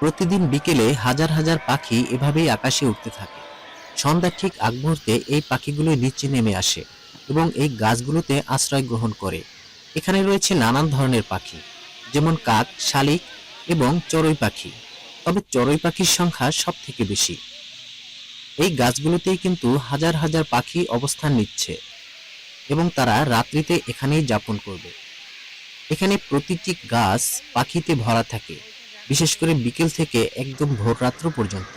প্রতিদিন বিকেলে হাজার হাজার পাখি এভাবেই আকাশে উঠতে থাকে। সন্ধ্যার ঠিক আগ মুহূর্তে এই পাখিগুলো নিচে নেমে আসে এবং এই গাছগুলোতে আশ্রয় গ্রহণ করে। এখানে রয়েছে নানান ধরনের পাখি, যেমন কাক, শালিক এবং চড়ুই পাখি। তবে চড়ুই পাখির সংখ্যা সব থেকে বেশি। এই গাছগুলোতেই কিন্তু হাজার হাজার পাখি অবস্থান নিচ্ছে এবং তারা রাত্রিতে এখানেই যাপন করবে। এখানে প্রতিটি গাছ পাখিতে ভরা থাকে। বিশেষ করে বিকেল থেকে একদম ভোররাত্র পর্যন্ত।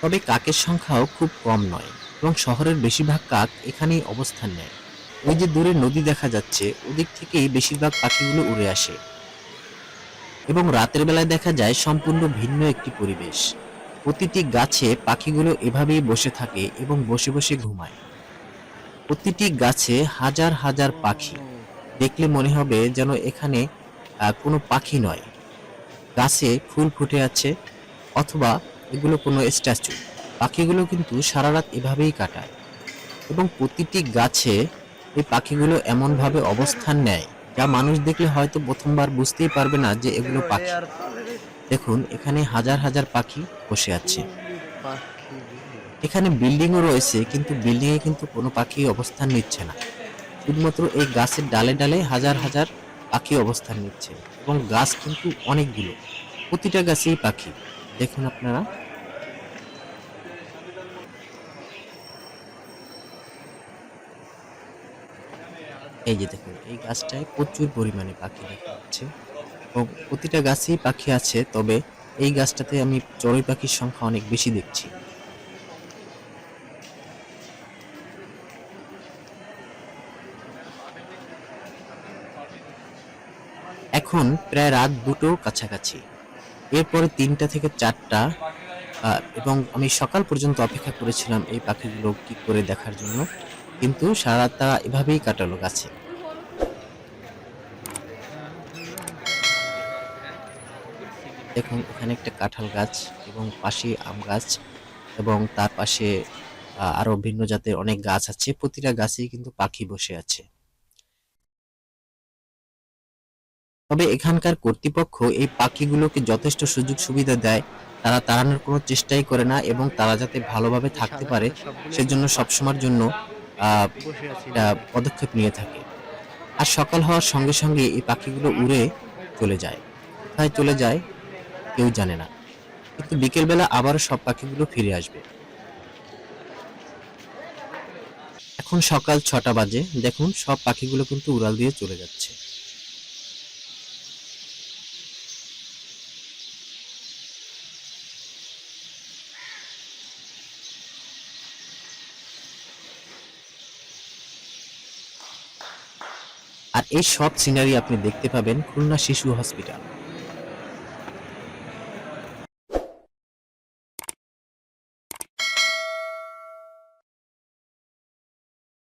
তবে কাকের সংখ্যাও খুব কম নয়, এবং শহরের বেশিরভাগ কাক এখানেই অবস্থান নেয়। ওই যে দূরে নদী দেখা যাচ্ছে, ওদিক থেকেই বেশিরভাগ পাখিগুলো উড়ে আসে। এবং রাতের বেলায় দেখা যায় সম্পূর্ণ ভিন্ন একটি পরিবেশ। প্রতিটি গাছে পাখিগুলো এভাবেই বসে থাকে এবং বসে বসে ঘুমায়। প্রতিটি গাছে হাজার হাজার পাখি। দেখলে মনে হবে যেন এখানে কোনো পাখি নয়। গাছে ফুল ফুটে আছে অথবা এগুলো কোনো স্ট্যাচু। পাখিগুলো কিন্তু সারা রাত এভাবেই কাটায় এবং প্রতিটি গাছে এই পাখিগুলো এমনভাবে অবস্থান নেয় যা মানুষ দেখলে হয়তো প্রথমবার বুঝতেই পারবে না যে এগুলো পাখি। দেখুন, এখানে হাজার হাজার পাখি বসে আছে। এখানে বিল্ডিংও রয়েছে, কিন্তু বিল্ডিংয়ে কিন্তু কোনো পাখি অবস্থান নিচ্ছে না। শুধুমাত্র এই গাছের ডালে ডালে হাজার হাজার পাখি অবস্থান নিচ্ছে এবং গাছ কিন্তু অনেকগুলো। প্রতিটা গাছেই পাখি। দেখুন আপনারা। এই যে দেখুন, এই গাছটায় প্রচুর পরিমাণে পাখি দেখা যাচ্ছে এবং প্রতিটা গাছেই পাখি আছে, তবে এই গাছটাতে আমি চড়ুই পাখির সংখ্যা অনেক বেশি দেখছি। এখন প্রায় রাত দুটো কাছাকাছি। এরপরে তিনটা থেকে চারটা এবং আমি সকাল পর্যন্ত অপেক্ষা করেছিলাম এই পাখিগুলো কি করে দেখার জন্য, কিন্তু সারা রাত তারা এভাবেই কাটালো গাছে। দেখুন, এখানে একটা কাঁঠাল গাছ এবং পাশে আম গাছ এবং তার পাশে আরও ভিন্ন জাতের অনেক গাছ আছে। প্রতিটা গাছেই কিন্তু পাখি বসে আছে। তবে এখানকার কর্তৃপক্ষ এই পাখিগুলোকে যথেষ্ট সুযোগ সুবিধা দেয়। তারা তাড়ানোর কোনো চেষ্টাই করে না এবং তারা যাতে ভালোভাবে থাকতে পারে, সেজন্য সবসময়ের জন্য পদক্ষেপ নিয়ে থাকে। আর সকাল হওয়ার সঙ্গে সঙ্গে এই পাখিগুলো উড়ে চলে যায়। কোথায় চলে যায়, কেউ জানে না। কিন্তু বিকেলবেলা আবার সব পাখিগুলো ফিরে আসবে। এখন সকাল ছটা বাজে। দেখুন, সব পাখিগুলো কিন্তু উড়াল দিয়ে চলে যাচ্ছে। আর এই সব সিনারি আপনি দেখতে পাবেন খুলনা শিশু হসপিটাল